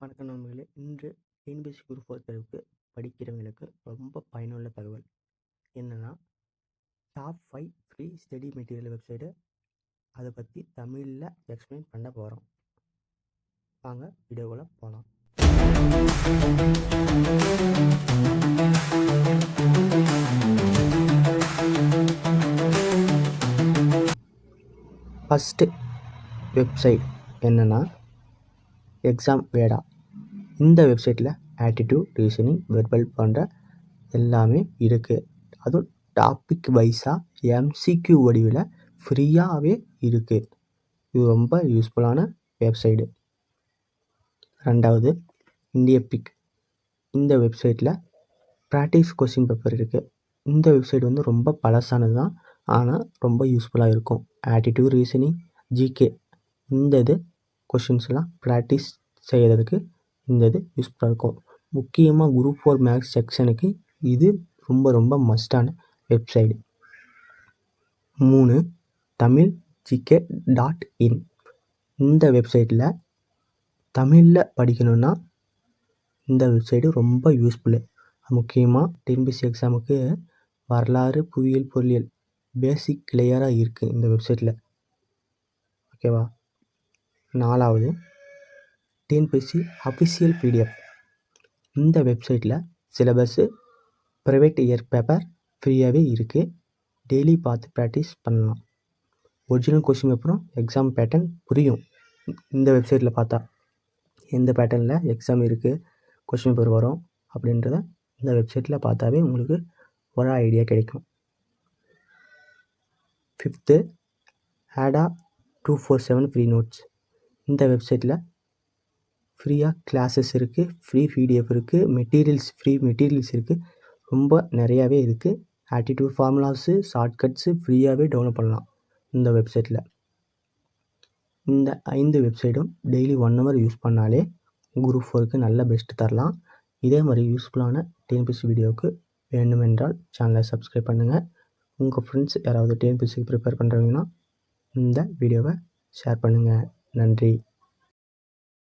வணக்கம் நண்பர்களே. இன்று டிஎன்பிஎஸ்சி குரூப் ஃபோர் தேர்வுக்கு படிக்கிறவங்களுக்கு ரொம்ப பயனுள்ள தகவல். என்னென்னா top five free study material website அதை பற்றி தமிழில் எக்ஸ்பிளைன் பண்ண போகிறோம் வாங்க வீடியோவில் போகலாம் ஃபஸ்ட்டு வெப்சைட் என்னென்னா எக்ஸாம் வேடா. இந்த வெப்சைட்டில் ஆட்டிடியூட் ரீசனிங் வெர்பல் போன்ற எல்லாமே இருக்குது அதுவும் டாபிக் வைஸாக எம்சிக்யூ வடிவில் ஃப்ரீயாகவே இருக்குது இது ரொம்ப யூஸ்ஃபுல்லான வெப்சைடு ரெண்டாவது இந்திய பிக் இந்த வெப்சைட்டில் ப்ராக்டிஸ் கொஸ்டின் பேப்பர் இருக்குது இந்த வெப்சைட் வந்து ரொம்ப பழசானது தான் ஆனால் ரொம்ப யூஸ்ஃபுல்லாக இருக்கும். ஆட்டிடியூட் ரீசனிங் ஜிகே இந்த இது கொஷின்ஸ்லாம் ப்ராக்டிஸ் செய்கிறதுக்கு இந்த இது யூஸ்ஃபுல்லாக இருக்கும். முக்கியமாக குரூப் ஃபோர் மேக்ஸ் செக்ஷனுக்கு இது ரொம்ப ரொம்ப மஸ்டான வெப்சைடு மூணு தமிழ் ஜிகே டாட் இன் இந்த வெப்சைட்டில் தமிழில் படிக்கணுன்னா இந்த வெப்சைட்டு ரொம்ப யூஸ்ஃபுல்லு முக்கியமாக டிஎன்பிசி எக்ஸாமுக்கு வரலாறு புவியியல் பொருளியல் பேசிக் கிளியராக இருக்குது இந்த வெப்சைட்டில் ஓகேவா நாலாவது டிஎன்பிஎஸ்சி அஃபிஷியல் பிடிஎஃப் இந்த வெப்சைட்டில் சிலபஸ்ஸு ப்ரைவேட் இயர் பேப்பர் ஃப்ரீயாகவே இருக்குது டெய்லி பார்த்து ப்ராக்டிஸ் பண்ணலாம். ஒரிஜினல் கொஷின் அப்புறம் எக்ஸாம் பேட்டர்ன் புரியும். இந்த வெப்சைட்டில் பார்த்தா எந்த பேட்டர்னில் எக்ஸாம் இருக்குது கொஷின் பேப்பர் வரும் அப்படின்றத இந்த வெப்சைட்டில் பார்த்தாவே உங்களுக்கு ஒரு ஐடியா கிடைக்கும். ஃபிஃப்த்து ஆடா two four seven free notes இந்த வெப்சைட்டில் ஃப்ரீயாக கிளாஸஸ் இருக்குது ஃப்ரீ பிடிஎஃப் இருக்குது மெட்டீரியல்ஸ் ஃப்ரீ மெட்டீரியல்ஸ் இருக்குது ரொம்ப நிறையாவே இருக்குது ஆட்டிடியூட் ஃபார்முலாஸு ஷார்ட்கட்ஸு ஃப்ரீயாகவே டவுன்லோட் பண்ணலாம் இந்த வெப்சைட்டில் இந்த ஐந்து வெப்சைட்டும் டெய்லி ஒன் ஹவர் யூஸ் பண்ணாலே குரூப் ஃபோருக்கு நல்ல பெஸ்ட் தரலாம். இதே மாதிரி யூஸ்ஃபுல்லான டிஎன்பிஎஸ்சி வீடியோவுக்கு வேண்டுமென்றால் சேனலை சப்ஸ்கிரைப் பண்ணுங்கள் உங்கள் ஃப்ரெண்ட்ஸ் யாராவது டிஎன்பிஎஸ்சிக்கு ப்ரிப்பேர் பண்ணுறவங்கன்னா இந்த வீடியோவை ஷேர் பண்ணுங்கள் நன்றி.